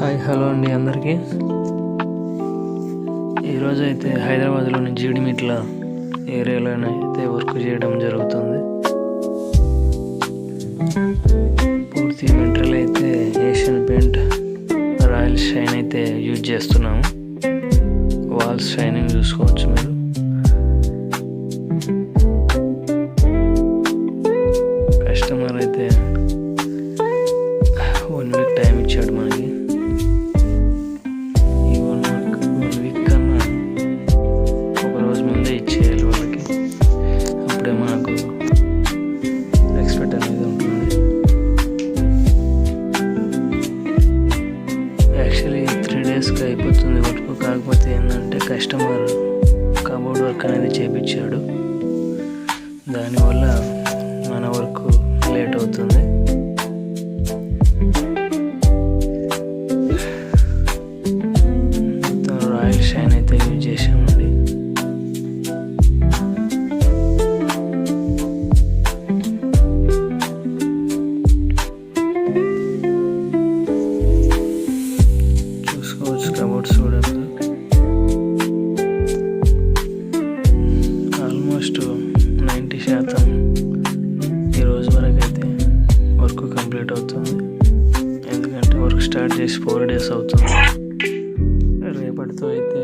Hi hello అండి అందరికీ. ఈరోజు అయితే హైదరాబాద్లోని జీడిమిట్ల ఏరియాలో అయితే వర్క్ చేయడం జరుగుతుంది. పూర్తి మెటీరియల్ అయితే ఏషియన్ పెయింట్ రాయల్ షైన్ అయితే యూజ్ చేస్తున్నాము. వాల్స్ షైనింగ్ చూసుకోవచ్చు మీరు. కస్టమర్ అయితే వన్ వీక్ టైం ఇచ్చాడు మనకి త్రీ అయిపోతుంది. వర్క్ కాకపోతే ఏంటంటే కస్టమర్ కబోర్డ్ వర్క్ అనేది చేపించాడు. దానివల్ల చూసుకోవచ్చు ఆల్మోస్ట్ నైంటీ శాతం ఈ రోజు వరకు అయితే వర్క్ కంప్లీట్ అవుతుంది. ఎందుకంటే వర్క్ స్టార్ట్ చేసి ఫోర్ డేస్ అవుతుంది. రేపటితో అయితే